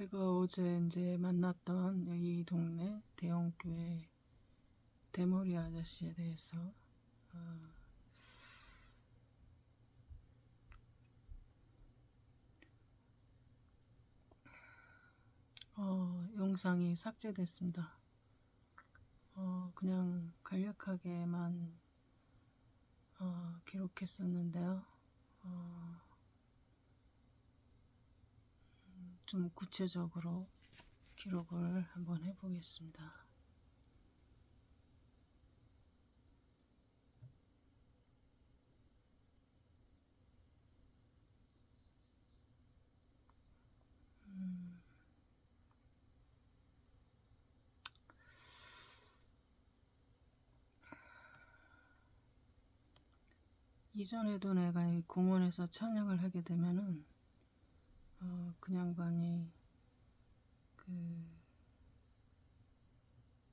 내가 어제 이제 만났던 이 동네 대형교회 대머리 아저씨에 대해서 어, 어, 영상이 삭제됐습니다. 어, 그냥 간략하게만 어, 기록했었는데요. 어, 좀 구체적으로 기록을 한번 해보겠습니다. 음, 이전에도 내가 이 공원에서 찬양을 하게 되면은 어, 그 양반이 그,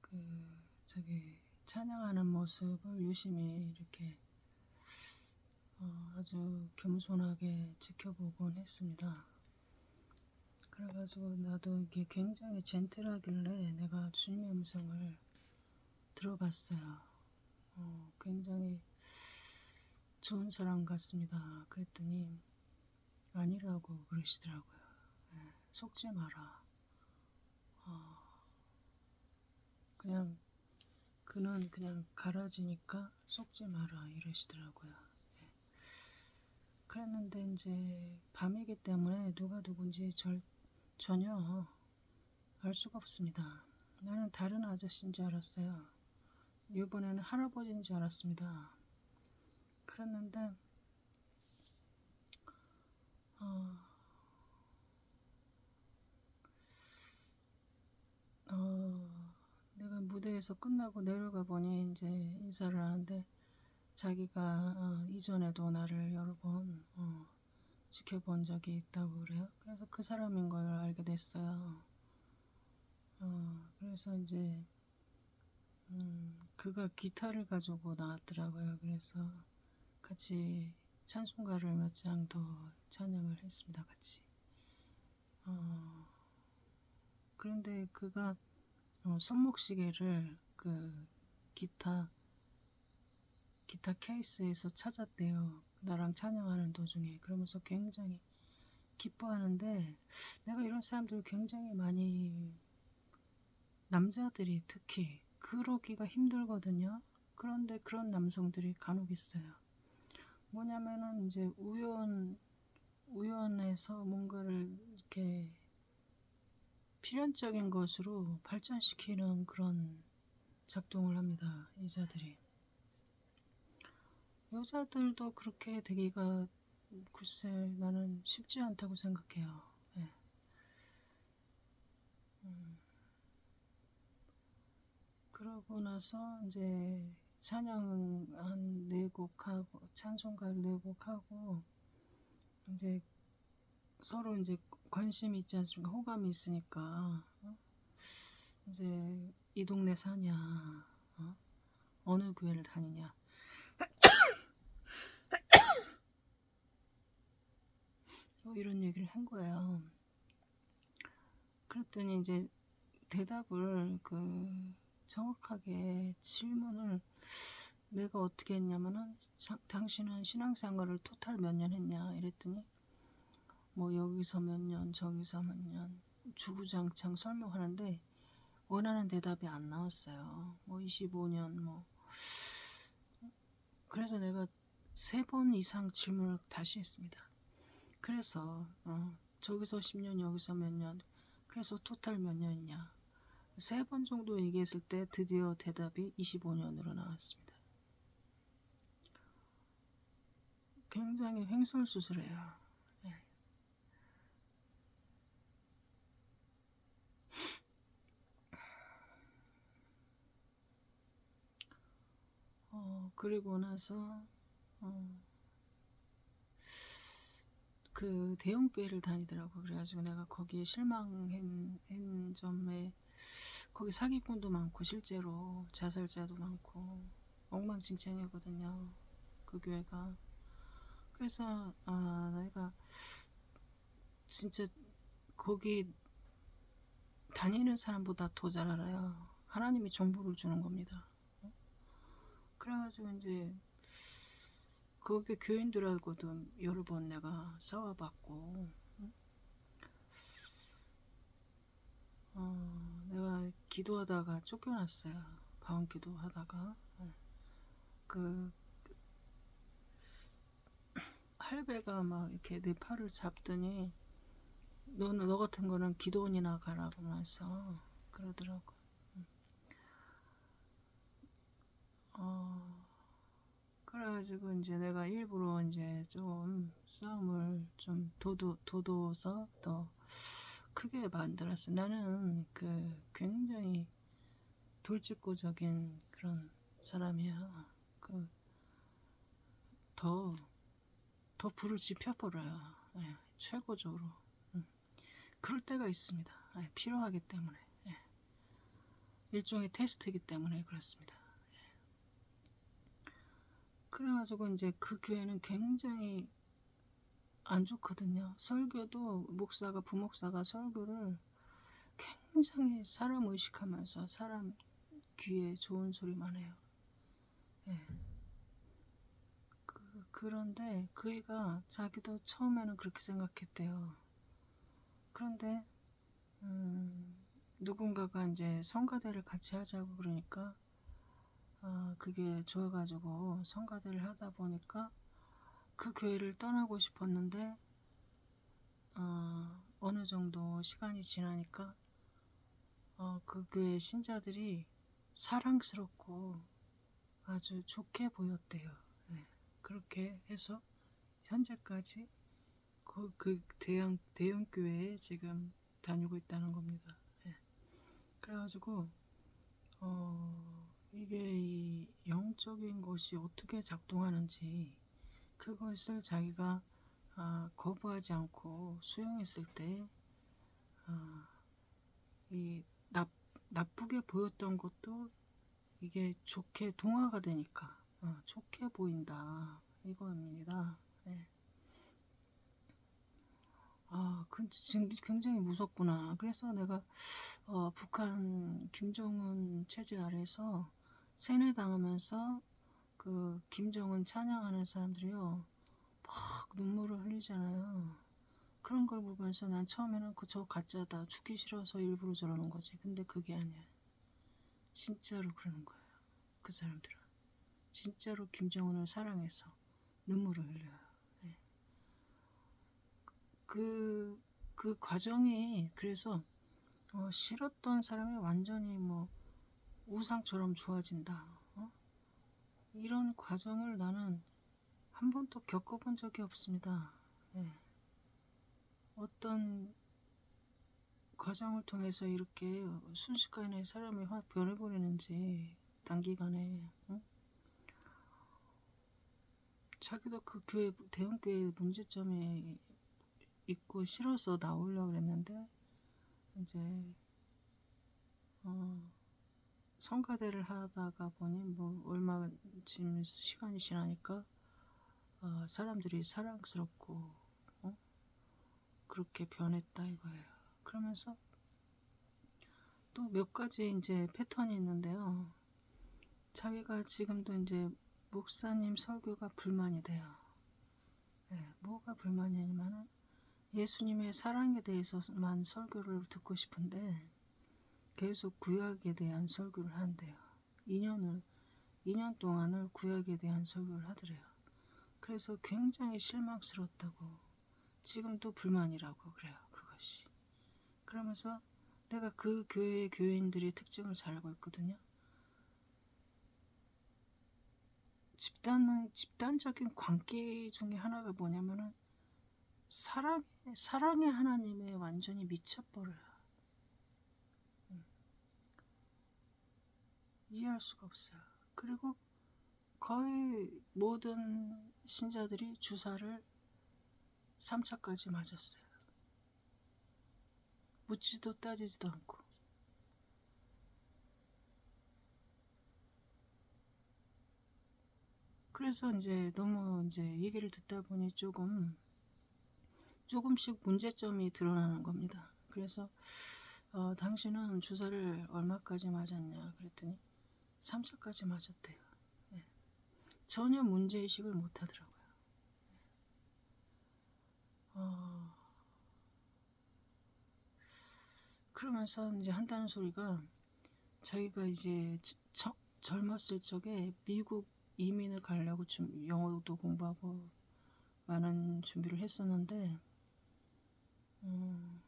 그, 저기, 찬양하는 모습을 유심히 이렇게 어, 아주 겸손하게 지켜보곤 했습니다. 그래가지고 나도 이게 굉장히 젠틀하길래 내가 주님의 음성을 들어봤어요. 어, 굉장히 좋은 사람 같습니다. 그랬더니 아니라고 그러시더라고요. 예, 속지 마라. 어, 그냥 그는 그냥 갈아지니까 속지 마라 이러시더라고요. 예. 그랬는데 이제 밤이기 때문에 누가 누군지 절, 전혀 알 수가 없습니다. 나는 다른 아저씨인 줄 알았어요. 이번에는 할아버지인 줄 알았습니다. 그랬는데 어, 어, 내가 무대에서 끝나고 내려가 보니 이제 인사를 하는데 자기가 어, 이전에도 나를 여러 번 어, 지켜본 적이 있다고 그래요. 그래서 그 사람인 걸 알게 됐어요. 어, 그래서 이제 음, 그가 기타를 가지고 나왔더라고요. 그래서 같이 찬송가를 몇 장 더 찬양을 했습니다. 같이. 어, 그런데 그가 어, 손목시계를 그 기타 기타 케이스에서 찾았대요. 나랑 찬양하는 도중에 그러면서 굉장히 기뻐하는데 내가 이런 사람들 굉장히 많이 남자들이 특히 그러기가 힘들거든요. 그런데 그런 남성들이 간혹 있어요. 뭐냐면은 이제 우연 우연해서 뭔가를 이렇게 필연적인 것으로 발전시키는 그런 작동을 합니다. 여자들이. 여자들도 그렇게 되기가 글쎄 나는 쉽지 않다고 생각해요. 예. 음. 그러고 나서 이제 찬양 한 네 곡 하고 찬송가를 네 곡 하고 이제 서로 이제 관심이 있지 않습니까? 호감이 있으니까 어? 이제 이 동네 사냐 어? 어느 교회를 다니냐 뭐 이런 얘기를 한 거예요. 그랬더니 이제 대답을 그 정확하게 질문을 내가 어떻게 했냐면은 사- 당신은 신앙생활을 토탈 몇 년 했냐 이랬더니 뭐 여기서 몇 년 저기서 몇 년 주구장창 설명하는데 원하는 대답이 안 나왔어요. 뭐 25년 뭐 그래서 내가 세 번 이상 질문을 다시 했습니다. 그래서 어, 저기서 10년 여기서 몇 년 그래서 토탈 몇 년이냐 세 번 정도 얘기했을 때 드디어 대답이 25년으로 나왔습니다. 굉장히 횡설수설해요. 예. 어, 그리고 나서 어, 그 대형 교회를 다니더라고 그래가지고 내가 거기에 실망한 한 점에 거기 사기꾼도 많고 실제로 자살자도 많고 엉망진창이거든요 그 교회가 그래서 아 내가 진짜 거기 다니는 사람보다 더 잘 알아요. 하나님이 정보를 주는 겁니다. 어? 그래가지고 이제 거기 교인들하고도 여러 번 내가 싸워봤고 응? 어, 내가 기도하다가 쫓겨났어요. 방언 기도하다가 예. 그 할배가 막 이렇게 내 팔을 잡더니 너는 너 같은 거는 기도원이나 가라고 하면서 그러더라고. 음. 어, 그래가지고 이제 내가 일부러 이제 좀 싸움을 좀 도도 도도서 더 크게 만들었어. 나는 그 굉장히 돌직구적인 그런 사람이야. 그 더 더 불을 지펴버려요. 예, 최고적으로. 음. 그럴 때가 있습니다. 예, 필요하기 때문에. 예. 일종의 테스트이기 때문에 그렇습니다. 예. 그래가지고 이제 그 교회는 굉장히 안 좋거든요. 설교도 목사가 부목사가 설교를 굉장히 사람 의식하면서 사람 귀에 좋은 소리만 해요. 예. 그, 그런데 그이가 자기도 처음에는 그렇게 생각했대요. 그런데 음, 누군가가 이제 성가대를 같이 하자고 그러니까 아, 그게 좋아가지고 성가대를 하다 보니까 그 교회를 떠나고 싶었는데 어, 어느 정도 시간이 지나니까 어, 그 교회 신자들이 사랑스럽고 아주 좋게 보였대요. 네. 그렇게 해서 현재까지 그, 그 대형 대형 교회에 지금 다니고 있다는 겁니다. 네. 그래가지고 어, 이게 이 영적인 것이 어떻게 작동하는지 그것을 자기가 아, 거부하지 않고 수용했을 때, 아, 이 나, 나쁘게 보였던 것도 이게 좋게 동화가 되니까 어, 좋게 보인다 이거입니다. 네. 아, 굉장히 무섭구나. 그래서 내가 어, 북한 김정은 체제 아래서 세뇌당하면서 그 김정은 찬양하는 사람들이요 막 눈물을 흘리잖아요. 그런 걸 보면서 난 처음에는 그 저 가짜다 죽기 싫어서 일부러 저러는 거지. 근데 그게 아니야. 진짜로 그러는 거예요. 그 사람들은 진짜로 김정은을 사랑해서 눈물을 흘려요. 네. 그, 그 과정이 그래서 어, 싫었던 사람이 완전히 뭐 우상처럼 좋아진다. 어? 이런 과정을 나는 한 번도 겪어본 적이 없습니다. 네. 어떤 과정을 통해서 이렇게 순식간에 사람이 확 변해버리는지 단기간에 응? 자기도 그 교회 대형 교회 문제점이 있고 싫어서 나오려고 그랬는데 이제 어, 성가대를 하다가 보니 뭐 얼마 지금 시간이 지나니까 어, 사람들이 사랑스럽고 어? 그렇게 변했다 이거예요. 그러면서 또 몇 가지 이제 패턴이 있는데요. 자기가 지금도 이제 목사님 설교가 불만이 돼요. 네, 뭐가 불만이냐면은 예수님의 사랑에 대해서만 설교를 듣고 싶은데 계속 구약에 대한 설교를 한대요. 2년을 2년 동안을 구약에 대한 설교를 하더래요. 그래서 굉장히 실망스럽다고 지금도 불만이라고 그래요. 그것이. 그러면서 내가 그 교회의 교인들의 특징을 잘 알고 있거든요. 집단은 집단적인 관계 중에 하나가 뭐냐면은 사랑 사랑의 하나님에 완전히 미쳐버려요. 음. 이해할 수가 없어요. 그리고 거의 모든 신자들이 주사를 3차까지 맞았어요. 묻지도 따지지도 않고. 그래서 이제 너무 이제 얘기를 듣다 보니 조금 조금씩 문제점이 드러나는 겁니다. 그래서 어, 당신은 주사를 얼마까지 맞았냐 그랬더니 3차까지 맞았대요. 예. 전혀 문제의식을 못하더라고요. 어, 그러면서 이제 한다는 소리가 자기가 이제 저- 저- 젊었을 적에 미국 이민을 가려고 좀 영어도 공부하고 많은 준비를 했었는데 음,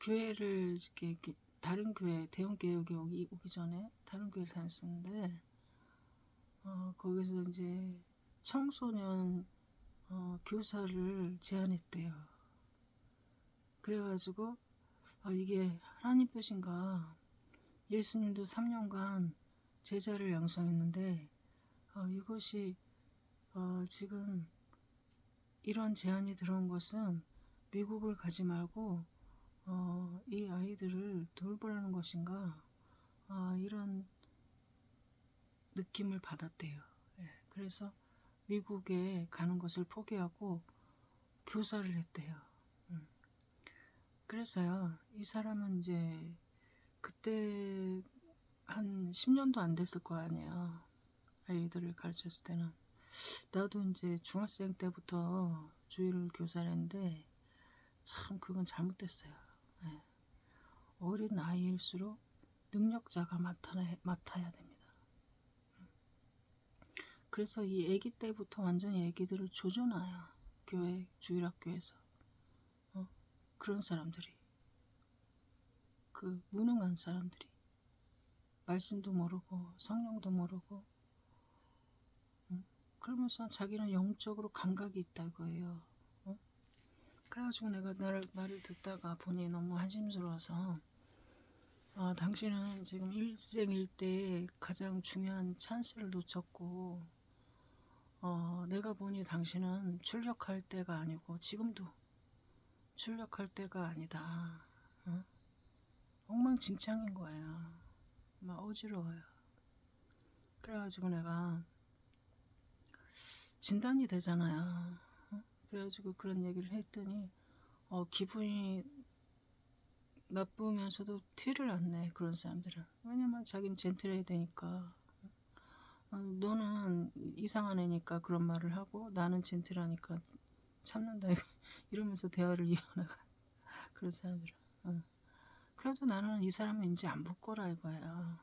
교회를 이렇게, 이렇게 다른 교회 대형 교회 여기 오기, 오기 전에 다른 교회를 다녔었는데 어, 거기서 이제 청소년 어, 교사를 제안했대요. 그래가지고 아, 이게 하나님 뜻인가 예수님도 3년간 제자를 양성했는데 어, 이것이 어, 지금 이런 제안이 들어온 것은 미국을 가지 말고 어, 이 아이들을 돌보라는 것인가 아, 이런 느낌을 받았대요. 예, 그래서 미국에 가는 것을 포기하고 교사를 했대요. 음. 그래서요, 이 사람은 이제 그때 한 10년도 안 됐을 거 아니에요. 아이들을 가르쳤을 때는. 나도 이제 중학생 때부터 주일을 교사를 했는데 참 그건 잘못됐어요. 예. 어린 아이일수록 능력자가 맡아야, 맡아야 됩니다. 그래서 이 아기 때부터 완전히 아기들을 조져놔요. 교회, 주일학교에서. 어? 그런 사람들이. 그 무능한 사람들이. 말씀도 모르고 성령도 모르고 응? 그러면서 자기는 영적으로 감각이 있다 이거예요. 어? 그래가지고 내가 나를 말을 듣다가 보니 너무 한심스러워서 아, 당신은 지금 일생일대 가장 중요한 찬스를 놓쳤고 어, 내가 보니 당신은 출력할 때가 아니고 지금도 출력할 때가 아니다. 어? 엉망진창인 거예요. 막 어지러워요. 그래가지고 내가 진단이 되잖아요. 어? 그래가지고 그런 얘기를 했더니 어, 기분이 나쁘면서도 티를 안 내. 그런 사람들은. 왜냐면 자기는 젠틀해야 되니까. 어, 너는 이상한 애니까 그런 말을 하고 나는 젠틀하니까 참는다. 이러면서 대화를 이어나가. 그런 사람들은. 어. 그래도 나는 이 사람은 이제 안 붙거라 이거야.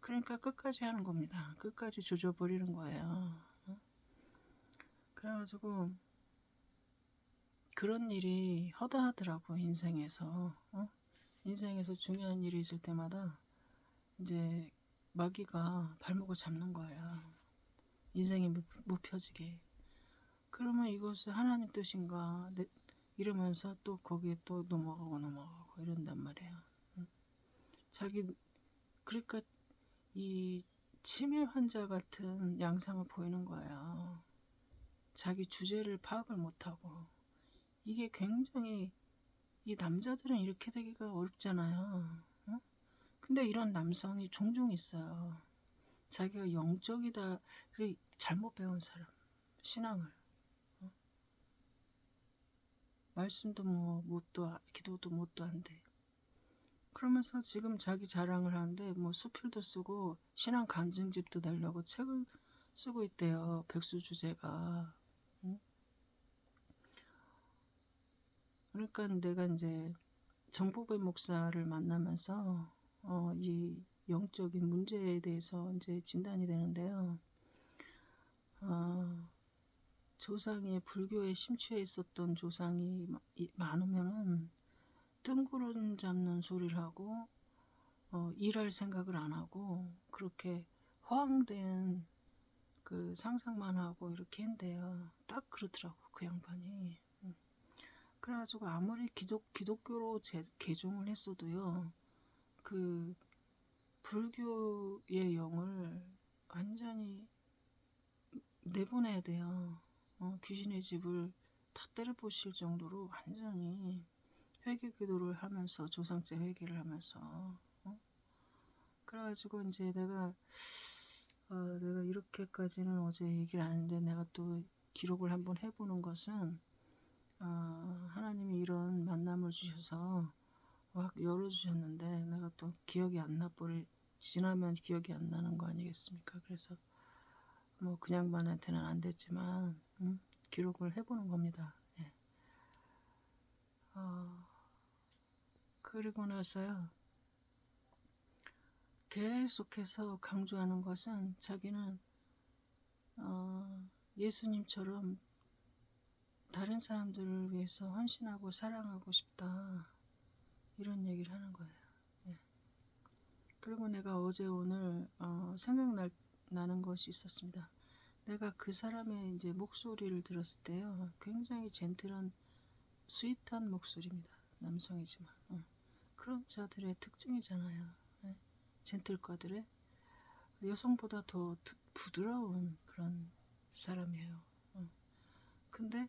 그러니까 끝까지 하는 겁니다. 끝까지 조져버리는 거예요. 어? 그래가지고 그런 일이 허다하더라고 인생에서. 어? 인생에서 중요한 일이 있을 때마다 이제 마귀가 발목을 잡는 거야. 인생이 못, 못 펴지게. 그러면 이것은 하나님 뜻인가 내, 이러면서 또 거기에 또 넘어가고 넘어가고 이런단 말이야. 응? 자기 그러니까 이 치매 환자 같은 양상을 보이는 거야. 자기 주제를 파악을 못하고 이게 굉장히 이 남자들은 이렇게 되기가 어렵잖아요. 어? 근데 이런 남성이 종종 있어요. 자기가 영적이다 잘못 배운 사람 신앙을 어? 말씀도 뭐 못도 기도도 못도 한데 그러면서 지금 자기 자랑을 하는데 뭐 수필도 쓰고 신앙 간증집도 내려고 책을 쓰고 있대요 백수 주제가 응? 그러니까 내가 이제 정보배 목사를 만나면서 어, 이 영적인 문제에 대해서 이제 진단이 되는데요. 어, 조상이 불교에 심취해 있었던 조상이 많으면은 뜬구름 잡는 소리를 하고 어, 일할 생각을 안 하고 그렇게 허황된 그 상상만 하고 이렇게 한대요. 딱 그렇더라고 그 양반이. 그래가지고 아무리 기독, 기독교로 제, 개종을 했어도요, 그, 불교의 영을 완전히 내보내야 돼요. 어, 귀신의 집을 다 때려 부실 정도로 완전히 회개 기도를 하면서, 조상제 회개를 하면서, 어? 그래가지고 이제 내가, 어, 내가 이렇게까지는 어제 얘기를 안 했는데 내가 또 기록을 한번 해보는 것은, 어, 하나님이 이런 만남을 주셔서 확 열어주셨는데 내가 또 기억이 안 나버리 지나면 기억이 안 나는 거 아니겠습니까? 그래서 뭐 그냥만한테는 안 됐지만 음, 기록을 해보는 겁니다. 예. 어, 그리고 나서요 계속해서 강조하는 것은 자기는 어, 예수님처럼 다른 사람들을 위해서 헌신하고 사랑하고 싶다 이런 얘기를 하는 거예요. 예. 그리고 내가 어제 오늘 어, 생각나는 것이 있었습니다. 내가 그 사람의 이제 목소리를 들었을 때요, 굉장히 젠틀한 스윗한 목소리입니다. 남성이지만 어. 그런 자들의 특징이잖아요. 예. 젠틀과들의 여성보다 더 드- 부드러운 그런 사람이에요. 어. 근데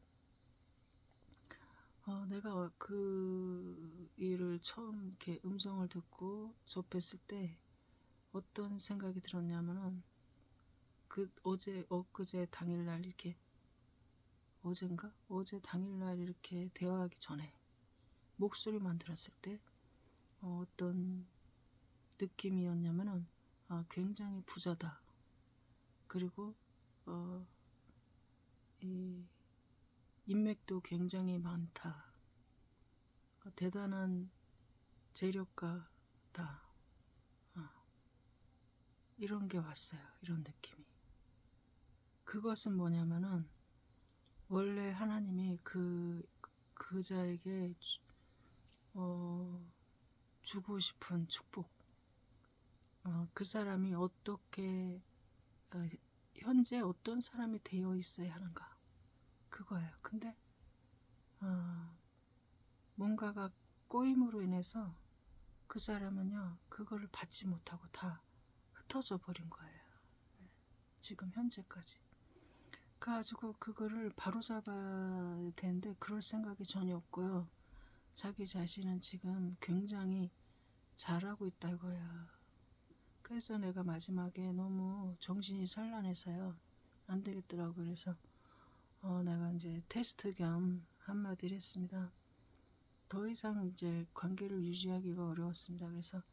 어, 내가 그 일을 처음 이렇게 음성을 듣고 접했을 때 어떤 생각이 들었냐면은 그 어제 엊그제 당일날 이렇게 어젠가 어제 당일날 이렇게 대화하기 전에 목소리만 들었을 때 어, 어떤 느낌이었냐면은 아, 굉장히 부자다. 그리고 어, 이 인맥도 굉장히 많다. 어, 대단한 재력가다. 어, 이런 게 왔어요. 이런 느낌이. 그것은 뭐냐면은 원래 하나님이 그 그자에게 주, 어, 주고 싶은 축복. 어, 그 사람이 어떻게 어, 현재 어떤 사람이 되어 있어야 하는가 그거예요. 근데 어, 뭔가가 꼬임으로 인해서 그 사람은요 그거를 받지 못하고 다 흩어져 버린 거예요. 네, 지금 현재까지. 그래가지고 그거를 바로잡아야 되는데 그럴 생각이 전혀 없고요. 자기 자신은 지금 굉장히 잘하고 있다 이거야. 그래서 내가 마지막에 너무 정신이 산란해서요. 안 되겠더라고. 그래서 어, 내가 이제 테스트 겸 한마디를 했습니다. 더 이상 이제 관계를 유지하기가 어려웠습니다. 그래서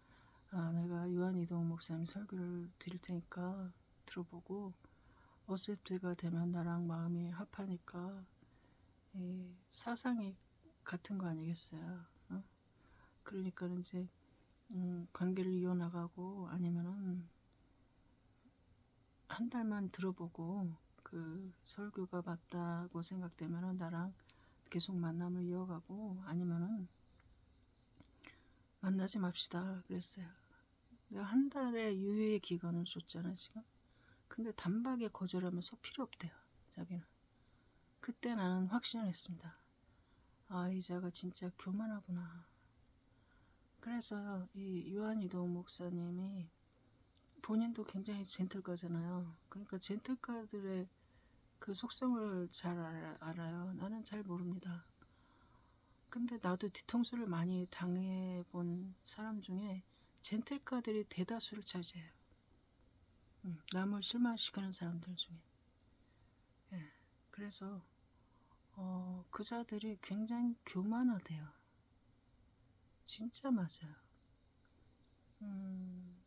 아, 내가 유한이동 목사님 설교를 드릴 테니까 들어보고 어셋 때가 되면 나랑 마음이 합하니까 이 사상이 같은 거 아니겠어요. 어? 그러니까 이제 음, 관계를 이어나가고 아니면은 한 달만 들어보고 그 설교가 맞다고 생각되면은 나랑 계속 만남을 이어가고 아니면은 만나지 맙시다 그랬어요. 내가 한 달의 유예 기간을 줬잖아 지금. 근데 단박에 거절하면서 필요 없대요 자기는. 그때 나는 확신을 했습니다. 아 이자가 진짜 교만하구나. 그래서 이 요한이동 목사님이 본인도 굉장히 젠틀가잖아요. 그러니까 젠틀가들의 그 속성을 잘 알아, 알아요. 나는 잘 모릅니다. 근데 나도 뒤통수를 많이 당해본 사람 중에 젠틀가들이 대다수를 차지해요. 음, 남을 실망시키는 사람들 중에. 예, 그래서 어, 그자들이 굉장히 교만하대요. 진짜 맞아요. 음,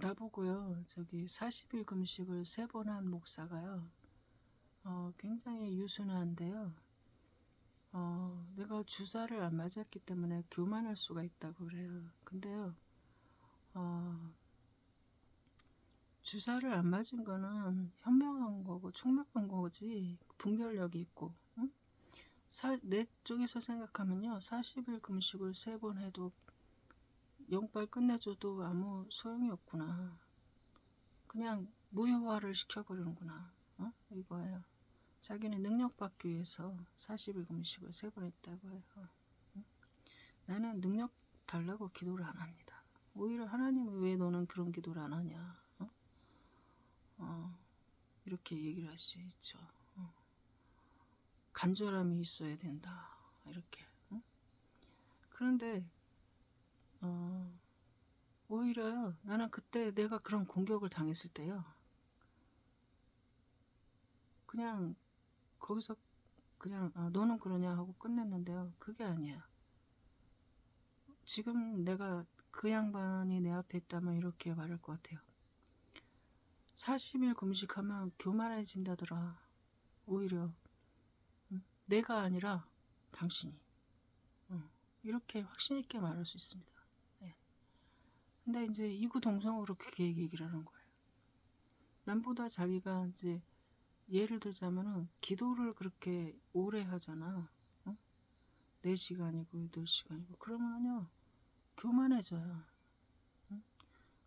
나보고요, 저기 40일 금식을 세 번 한 목사가요, 어, 굉장히 유순한데요. 어, 내가 주사를 안 맞았기 때문에 교만할 수가 있다고 그래요. 근데요, 어, 주사를 안 맞은 거는 현명한 거고 총명한 거지 분별력이 있고 응? 사, 내 쪽에서 생각하면요 40일 금식을 세 번 해도 영빨 끝내줘도 아무 소용이 없구나 그냥 무효화를 시켜버리는구나 어? 이거예요 자기는 능력받기 위해서 40일 금식을 세 번 했다고 해요 응? 나는 능력 달라고 기도를 안 합니다 오히려 하나님은 왜 너는 그런 기도를 안 하냐 어? 어, 이렇게 얘기를 할 수 있죠. 어. 간절함이 있어야 된다. 이렇게. 어? 그런데 어, 오히려요. 나는 그때 내가 그런 공격을 당했을 때요. 그냥 거기서 그냥 아, 너는 그러냐 하고 끝냈는데요. 그게 아니야. 지금 내가 그 양반이 내 앞에 있다면 이렇게 말할 것 같아요. 40일 금식하면 교만해진다더라. 오히려 응? 내가 아니라 당신이 응. 이렇게 확신 있게 말할 수 있습니다. 예. 근데 이제 이구 동성으로 그렇게 얘기를 하는 거예요. 남보다 자기가 이제 예를 들자면은 기도를 그렇게 오래 하잖아. 어? 4시간이고 8시간이고 그러면요 교만해져요. 응?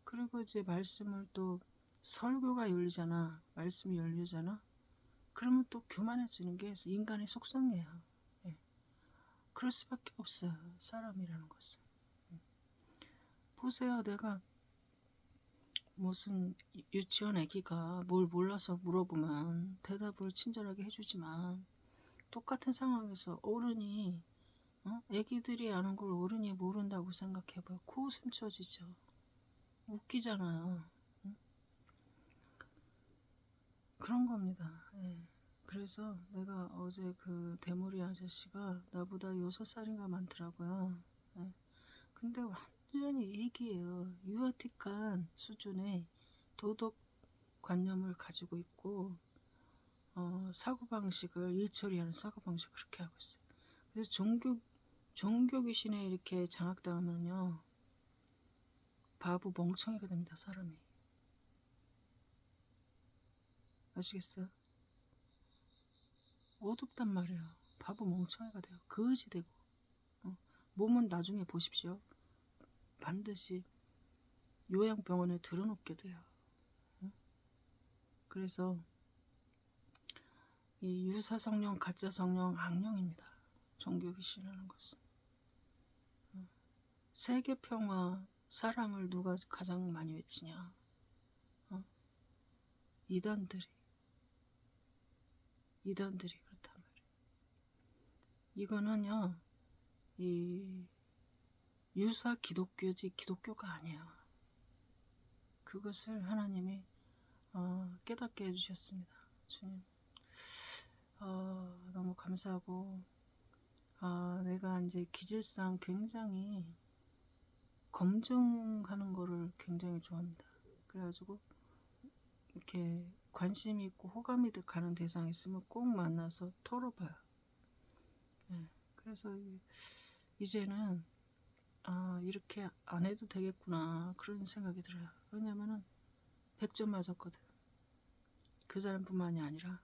그리고 이제 말씀을 또 설교가 열리잖아. 말씀이 열리잖아. 그러면 또 교만해지는 게 인간의 속성이에요. 예. 그럴 수밖에 없어요. 사람이라는 것은. 음. 보세요. 내가 무슨 유- 유치원 애기가 뭘 몰라서 물어보면 대답을 친절하게 해주지만 똑같은 상황에서 어른이 어? 애기들이 아는 걸 어른이 모른다고 생각해봐요. 코웃음 쳐지죠. 웃기잖아요. 응? 그런 겁니다. 예. 그래서 내가 어제 그 대머리 아저씨가 나보다 여섯 살인가 많더라고요. 예. 근데 완전히 애기예요. 유아틱한 수준의 도덕 관념을 가지고 있고 어, 사고 방식을 일처리하는 사고 방식을 그렇게 하고 있어요. 그래서 종교 종교 귀신에 이렇게 장악당하면요 바보 멍청이가 됩니다 사람이 아시겠어요? 어둡단 말이에요. 바보 멍청이가 돼요. 거지 되고 어, 몸은 나중에 보십시오. 반드시 요양병원에 들어놓게 돼요. 어? 그래서 이 유사 성령, 가짜 성령, 악령입니다. 종교 귀신이라는 것은 어. 세계 평화, 사랑을 누가 가장 많이 외치냐? 어? 이단들이 이단들이 그렇단 말이에요. 이거는요, 이 유사 기독교지 기독교가 아니에요. 그것을 하나님이 어, 깨닫게 해주셨습니다. 주님. 어, 너무 감사하고, 아, 내가 이제 기질상 굉장히 검증하는 거를 굉장히 좋아합니다. 그래가지고, 이렇게 관심 있고 호감이 가는 대상 있으면 꼭 만나서 털어봐요. 네, 그래서 이- 이제는 아 이렇게 안 해도 되겠구나 그런 생각이 들어요. 왜냐면은 100점 맞았거든. 그 사람뿐만이 아니라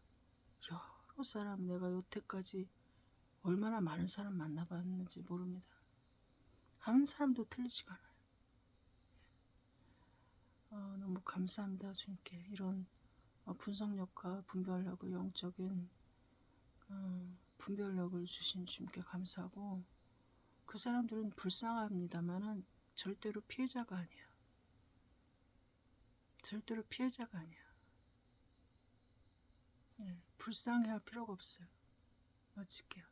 여러 사람 내가 여태까지 얼마나 많은 사람 만나봤는지 모릅니다. 한 사람도 틀리지가 않아요. 어, 너무 감사합니다 주님께 이런 어, 분석력과 분별력을 영적인 어, 분별력을 주신 주님께 감사하고 그 사람들은 불쌍합니다만은 절대로 피해자가 아니야. 절대로 피해자가 아니야. 네, 불쌍해할 필요가 없어요. 마칠게요.